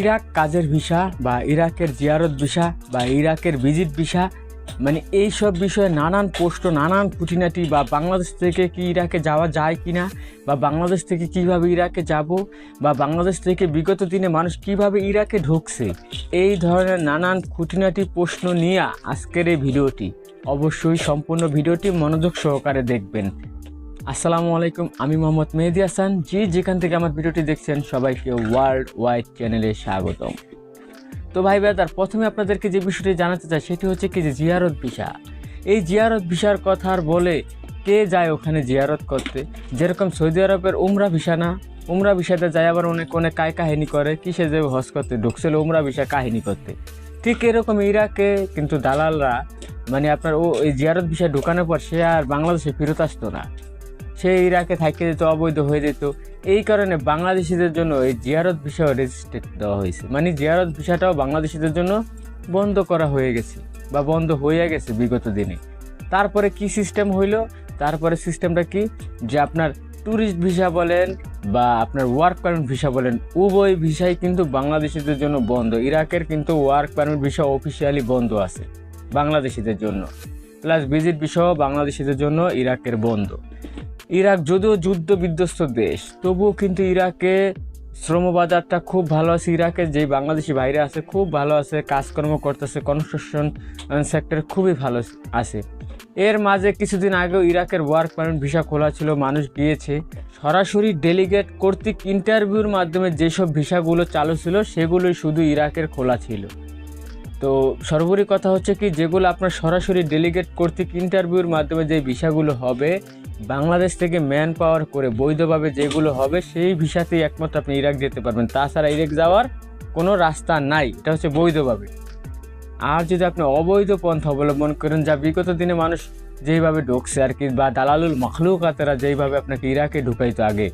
Iraq কাজের visa বা ইরাকের জিয়ারত ভিসা বা ইরাকের ভিজিট ভিসা মানে এই সব বিষয়ে নানান প্রশ্ন, নানান খুঁটিনাটি বা বাংলাদেশ থেকে কি ইরাকে যাওয়া যায় কি না বা বাংলাদেশ থেকে কীভাবে ইরাকে যাব বা বাংলাদেশ থেকে বিগত দিনে মানুষ কীভাবে ইরাকে ঢুকছে, এই ধরনের নানান খুঁটিনাটি প্রশ্ন নিয়ে আজকের এই ভিডিওটি। অবশ্যই সম্পূর্ণ ভিডিওটি মনোযোগ সহকারে দেখবেন। আসসালামু আলাইকুম, আমি মোহাম্মদ মেহেদি হাসান। যে যেখান থেকে আমার ভিডিওটি দেখছেন, সবাইকে ওয়ার্ল্ড ওয়াইড চ্যানেলে স্বাগতম। তো ভাই তার প্রথমে আপনাদেরকে যে বিষয়টি জানাতে চাই, সেটি হচ্ছে কি যে জিয়ারত ভিসা। এই জিয়ারত ভিসার কথা আর বলে কে যায় ওখানে জিয়ারত করতে? যেরকম সৌদি আরবের উমরা ভিসা না, উমরা ভিসাতে যায় আবার অনেক অনেক কায় কাহিনী করে, কিসে যে হজ করতে, ঢুকছিল উমরা ভিসা কাহিনী করতে। ঠিক এরকম ইরাকে কিন্তু দালালরা মানে আপনার ও, এই জিয়ারত ভিসা ঢুকানোর পর সে আর বাংলাদেশে ফেরত আসতো না। সে ইরাকে থাকতে যেত, অবৈধ হয়ে যেত। এই কারণে বাংলাদেশিদের জন্য এই জিয়ারত ভিসাও রেজিস্ট্রেট দেওয়া হয়েছে। মানে জিয়ারত ভিসাটাও বাংলাদেশিদের জন্য বন্ধ করা হয়ে গেছে বা বন্ধ হয়ে গেছে বিগত দিনে। তারপরে কি সিস্টেম হইল? তারপরে সিস্টেমটা কি? যে আপনার ট্যুরিস্ট ভিসা বলেন বা আপনার ওয়ার্ক পারমিট ভিসা বলেন, উভয় ভিসাই কিন্তু বাংলাদেশিদের জন্য বন্ধ। ইরাকের কিন্তু ওয়ার্ক পারমিট ভিসা অফিসিয়ালি বন্ধ আছে বাংলাদেশিদের জন্য। প্লাস ভিজিট ভিসাও বাংলাদেশিদের জন্য ইরাকের বন্ধ। ইরাক যদিও যুদ্ধ বিধ্বস্ত দেশ, তবুও কিন্তু ইরাকে শ্রমবাজারটা খুব ভালো আছে। ইরাকে যে বাংলাদেশি বাইরে আছে, খুব ভালো আছে, কাজকর্ম করতেছে কনস্ট্রাকশন সেক্টর খুবই ভালো আছে। এর মাঝে কিছুদিন আগেও ইরাকের ওয়ার্ক পারমিট ভিসা খোলা ছিল, মানুষ গিয়েছে। সরাসরি ডেলিগেট কর্তৃক ইন্টারভিউর মাধ্যমে যেসব ভিসাগুলো চালু ছিল, সেগুলোই শুধু ইরাকের খোলা ছিল। তো সর্বোপরি কথা হচ্ছে কি, যেগুলো আপনার সরাসরি ডেলিগেট কর্তৃক ইন্টারভিউর মাধ্যমে যে ভিসাগুলো হবে, বাংলাদেশ থেকে ম্যান পাওয়ার করে বৈধভাবে যেগুলো হবে, সেই ভিসাতেই একমাত্র আপনি ইরাক যেতে পারবেন। তাছাড়া ইরাক যাওয়ার কোনো রাস্তা নাই, এটা হচ্ছে বৈধভাবে। আর যদি আপনি অবৈধ পন্থা অবলম্বন করেন, যা বিগত দিনে মানুষ যেইভাবে ঢুকছে আর কি, বা দালালুল মখলুকাতেরা যেইভাবে আপনাকে ইরাকে ঢুকাইতো আগে,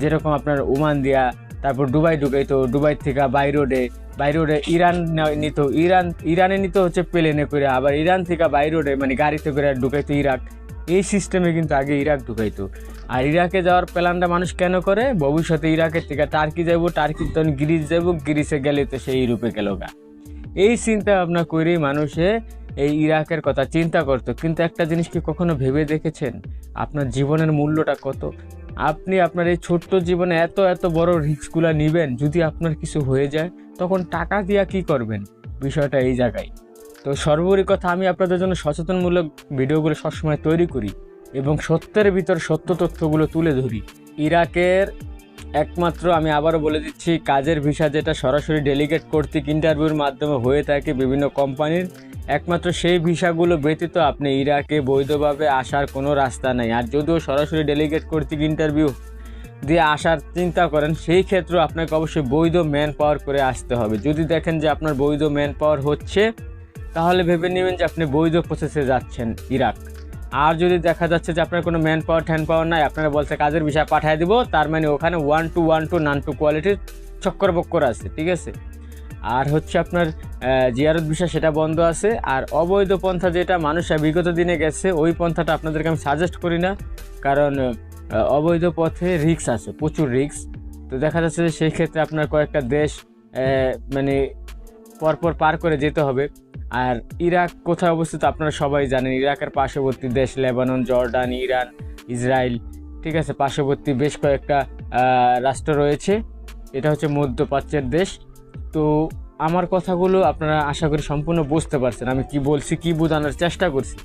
যেরকম আপনার ওমান দিয়া তারপর দুবাই ঢুকাইতো দুবাই থেকে বাই রোডে বাই রোডে ইরান নিত, ইরান, ইরানে নিত হচ্ছে প্লেনে করে, আবার ইরান থেকে বাই রোডে মানে গাড়িতে করে ঢুকাইতো ইরাক। এই সিস্টেমে কিন্তু আগে ইরাক ঢুকাইতো। আর ইরাকে যাওয়ার প্ল্যানটা মানুষ কেন করে? ভবিষ্যতে ইরাকের থেকে টার্কি যাব টার্কি তখন গ্রিস যাব গ্রিসে গেলে তো সেই ইউরোপে গেল গা। এই চিন্তা ভাবনা করেই মানুষে এই ইরাকের কথা চিন্তা করতো। কিন্তু একটা জিনিস কি কখনো ভেবে দেখেছেন? আপনার জীবনের মূল্যটা কত? আপনি আপনার এই ছোট্ট জীবনে এত এত বড় রিস্কগুলো নেবেন, যদি আপনার কিছু হয়ে যায়, তখন টাকা দিয়া কি করবেন? বিষয়টা এই জায়গায়। তো সর্বোপরি কথা, আমি আপনাদের জন্য সচেতনমূলক ভিডিওগুলো সবসময় তৈরি করি এবং সত্যের ভিতর সত্য তথ্যগুলো তুলে ধরি। ইরাকের একমাত্র, আমি আবারও বলে দিচ্ছি, কাজের ভিসা যেটা সরাসরি ডেলিগেট কর্তৃক ইন্টারভিউর মাধ্যমে হয়ে থাকে বিভিন্ন কোম্পানির একমাত্র সেই ভিসাগুলো ব্যতীত আপনি ইরাকে বৈধভাবে আসার কোনো রাস্তা নেই। আর যদিও সরাসরি ডেলিগেট কর্তৃক ইন্টারভিউ দিয়ে আসার চিন্তা করেন, সেই ক্ষেত্রে আপনাকে অবশ্যই বৈধ ম্যান পাওয়ার করে আসতে হবে। যদি দেখেন যে আপনার বৈধ ম্যান পাওয়ার হচ্ছে, তাহলে ভেবে নেবেন যে আপনি বৈধ প্রসেসে যাচ্ছেন ইরাক। আর যদি দেখা যাচ্ছে যে আপনার কোনো ম্যান পাওয়ার ট্যান পাওয়ার নাই আপনারা বলছে, কাজের বিষয় পাঠিয়ে দিব। তার মানে ওখানে ওয়ান টু ওয়ান টু নান টু কোয়ালিটির চক্কর বক্কর আছে, ঠিক আছে? আর হচ্ছে আপনার জিয়ারত বিষয় সেটা বন্ধ আছে। আর অবৈধ পন্থা যেটা মানুষ বিগত দিনে গেছে, ওই পন্থাটা আপনাদেরকে আমি সাজেস্ট করি না। কারণ অবৈধ পথে রিক্স আছে, প্রচুর রিক্স তো দেখা যাচ্ছে যে সেই ক্ষেত্রে আপনার কয়েকটা দেশ মানে পরপর পার করে যেতে হবে। আর ইরাক কোথায় অবস্থিত আপনারা সবাই জানেন, ইরাকের পার্শ্ববর্তী দেশ লেবানন, জর্ডান, ইরান, ইসরায়েল, ঠিক আছে? পার্শ্ববর্তী বেশ কয়েকটা রাষ্ট্র রয়েছে। এটা হচ্ছে মধ্যপ্রাচ্যের দেশ। তো আমার কথাগুলো আপনারা আশা করি সম্পূর্ণ বুঝতে পারছেন। আমি কি বলছি, কি বোঝানোর চেষ্টা করছি।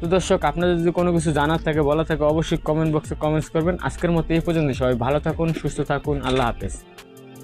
তো দর্শক, আপনাদের যদি কোনো কিছু জানার থাকে বলা থাকে, অবশ্যই কমেন্ট বক্সে কমেন্টস করবেন। আজকের মতো এই পর্যন্ত সবাই ভালো থাকুন, সুস্থ থাকুন। আল্লাহ হাফেজ।